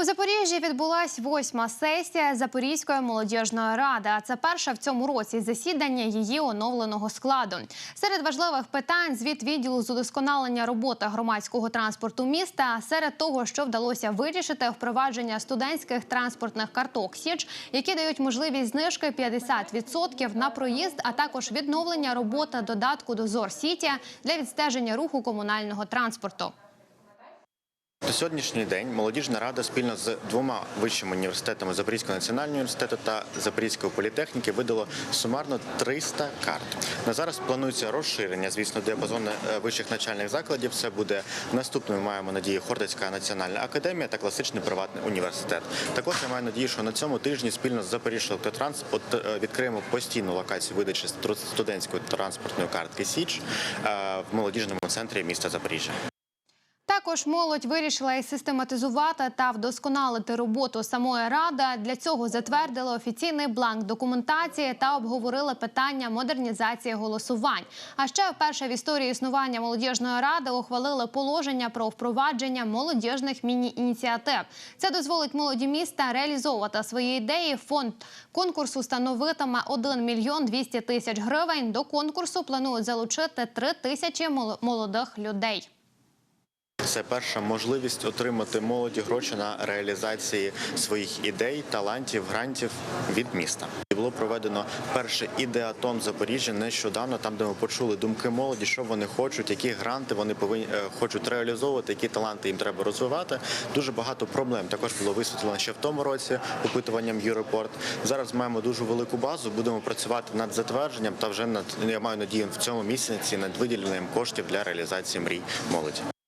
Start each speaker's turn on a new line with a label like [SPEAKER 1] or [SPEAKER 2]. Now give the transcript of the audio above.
[SPEAKER 1] У Запоріжжі відбулась восьма сесія Запорізької молодіжної ради. А це перша в цьому році засідання її оновленого складу. Серед важливих питань звіт відділу з удосконалення роботи громадського транспорту міста. Серед того, що вдалося вирішити, впровадження студентських транспортних карток Січ, які дають можливість знижки 50% на проїзд, а також відновлення роботи додатку Дозор Сіті для відстеження руху комунального транспорту.
[SPEAKER 2] На сьогоднішній день молодіжна рада спільно з двома вищими університетами Запорізького національного університету та Запорізької політехніки видало сумарно 300 карт. На зараз планується розширення, звісно, діапазону е, вищих навчальних закладів. Це буде наступною. Маємо надію Хордицька національна академія та класичний приватний університет. Також я маю надію, що на цьому тижні спільно з Запоріжжя Електротранс е, відкриємо постійну локацію видачі студентської транспортної картки Січ е, в молодіжному центрі міста Запоріжжя.
[SPEAKER 1] Також молодь вирішила і систематизувати та вдосконалити роботу самої ради. Для цього затвердили офіційний бланк документації та обговорили питання модернізації голосувань. А ще вперше в історії існування молодіжної ради ухвалили положення про впровадження молодіжних міні-ініціатив. Це дозволить молоді міста реалізовувати свої ідеї. Фонд конкурсу становитиме 1 мільйон 200 тисяч гривень. До конкурсу планують залучити 3 тисячі мол- молодих людей.
[SPEAKER 2] Це перша можливість отримати молоді гроші на реалізації своїх ідей, талантів, грантів від міста. Було проведено перший ідеатон в Запоріжжі нещодавно, там де ми почули думки молоді, що вони хочуть, які гранти вони повинні е, хочуть реалізовувати, які таланти їм треба розвивати. Дуже багато проблем також було висвітлено ще в тому році опитуванням Юрепорт. Зараз маємо дуже велику базу. Будемо працювати над затвердженням та вже над я маю надію в цьому місяці над виділенням коштів для реалізації мрій молоді.